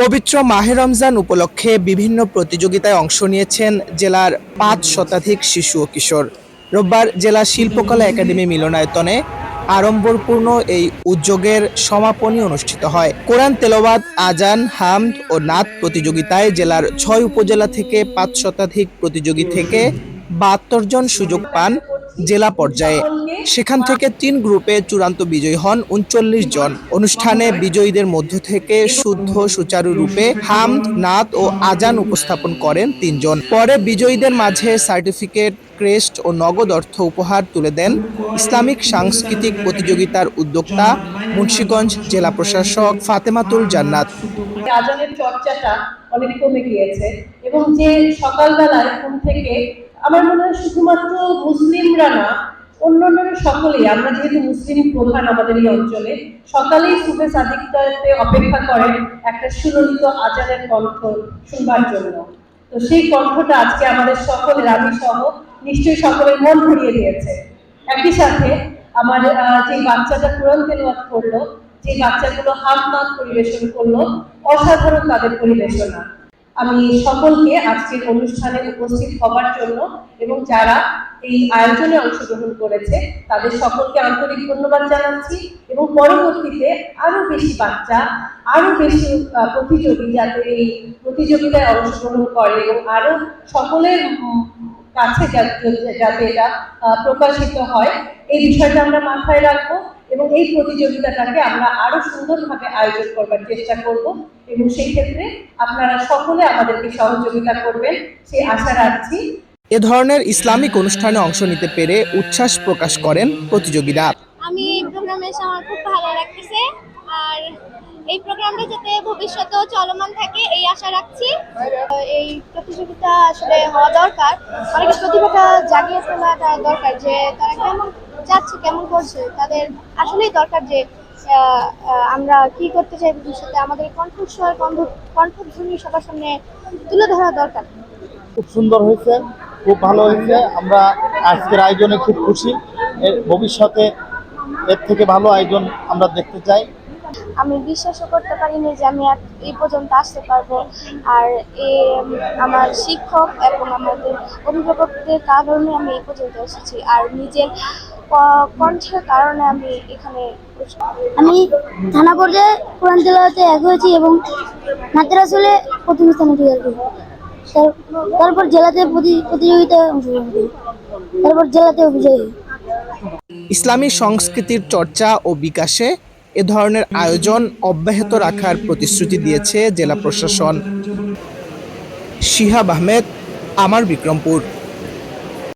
পবিত্র মাহে রমজান উপলক্ষে বিভিন্ন প্রতিযোগিতায় অংশ নিয়েছেন জেলার পাঁচ শতাধিক শিশু ও কিশোর। রোববার জেলা শিল্পকলা একাডেমি মিলনায়তনে আড়ম্বরপূর্ণ এই উদ্যোগের সমাপনী অনুষ্ঠিত হয়। কোরআন তেলাওয়াত আজান হামদ ও নাত প্রতিযোগিতায় জেলার ছয় উপজেলা থেকে পাঁচ শতাধিক প্রতিযোগী থেকে বাহাত্তর জন সুযোগ পান জেলা পর্যায়ে। সেখান থেকে তিন গ্রুপে চূড়ান্ত বিজয়ী হন উনচল্লিশ জন। অনুষ্ঠানে বিজয়ীদের মধ্য থেকে শুদ্ধ সুচারুরূপে হামদ, নাত ও আজান উপস্থাপন করেন তিনজন। পরে বিজয়ীদের মাঝে সার্টিফিকেট, ক্রেস্ট ও নগদ অর্থ উপহার তুলে দেন ইসলামিক সাংস্কৃতিক প্রতিযোগিতার উদ্যোক্তা মুন্সীগঞ্জ জেলা প্রশাসক ফাতেমাতুল জান্নাত। আজানের চর্চাটা অনেক কমে গিয়েছে এবং যে সকালবেলায় ঘুম থেকে, আমার মনে হয় শুধুমাত্র মুসলিমরা না অন্যান্যরা সকলেই, আমরা যেহেতু মুসলিম প্রধান আমাদের এই অঞ্চলে, সকালেই সুবে সাদিকটাতে অপেক্ষা করেন একটা সুললিত আজানের কণ্ঠ শুনবার জন্য। তো সেই কণ্ঠটা আজকে আমাদের সকলের আমি সহ নিশ্চয়ই সকলের মন ভরিয়ে দিয়েছে। একই সাথে আমার যে বাচ্চাটা কোরআন তেলাওয়াত করল, যে বাচ্চাগুলো হাত নাত পরিবেশন করল, অসাধারণ তাদের পরিবেশনা। আমি সকলকে আজকের অনুষ্ঠানে উপস্থিত হবার জন্য এবং যারা এই আয়োজনে অংশগ্রহণ করেছে, তাদের সকলকে আন্তরিক ধন্যবাদ জানাচ্ছি এবং পরবর্তীতে আরও বেশি বাচ্চা, আরও বেশি প্রতিযোগী যাতে এই প্রতিযোগিতায় অংশগ্রহণ করে এবং আরও সকলের কাছে যাতে এটা প্রকাশিত হয়। এই বিষয়টা আমরা মাথায় রাখব। এবং এই প্রতিযোগিতাটাকে আমরা আরও সুন্দরভাবে আয়োজন করবার চেষ্টা করব এবং সেই ক্ষেত্রে আপনারা সকলে আমাদেরকে সহযোগিতা করবেন সেই আশা রাখছি। এ ধরনের ইসলামিক অনুষ্ঠানে অংশ নিতে পেরে উচ্ছ্বাস প্রকাশ করেন প্রতিযোগীরা। আমি এই প্রোগ্রামে এসে আমার খুব ভালো লাগতেছে আর এই প্রোগ্রামটা যাতে ভবিষ্যতেও চলমান থাকে এই আশা রাখছি। এই প্রতিযোগিতা আসলে হওয়া দরকার। অনেকের প্রতিভাটা জাগিয়ে তোলাটা দরকার যে তারা কেমন যাচ্ছে কেমন করছে তাদের আসলেই দরকার যে আমরা কি করতে চাই ভবিষ্যতে আমাদের কণ্ঠস্বর কণ্ঠ কণ্ঠধ্বনি সবার সামনে তুলে ধরা দরকার। খুব সুন্দর হয়েছে খুব ভালো হয়েছে আমরা আজকের আয়োজনে খুব খুশি ভবিষ্যতে এর থেকে ভালো আয়োজন আমরা দেখতে চাই। আমি বিশ্বাসও করতে পারিনি যে আমি এই পর্যন্ত আসতে পারব আর এ আমার শিক্ষক এবং আমাদের অভিভাবকদের কারণে আমি এই পর্যন্ত এসেছি আর নিজের কণ্ঠের কারণে আমি এখানে। আমি থানা পর্যায়ে কোরআন তেলাওয়াতে এক হয়েছি এবং নাতের আসলে প্রথম স্থানে অধিকার করি তারপর জেলাতে প্রতি- প্রতিযোগিতায় অংশগ্রহণ করি। তারপর জেলাতে বিজয়ী ইসলামী সংস্কৃতির চর্চা ও বিকাশে এ ধরনের আয়োজন অব্যাহত রাখার প্রতিশ্রুতি দিয়েছে জেলা প্রশাসন। শিহাব আহমেদ আমার বিক্রমপুর।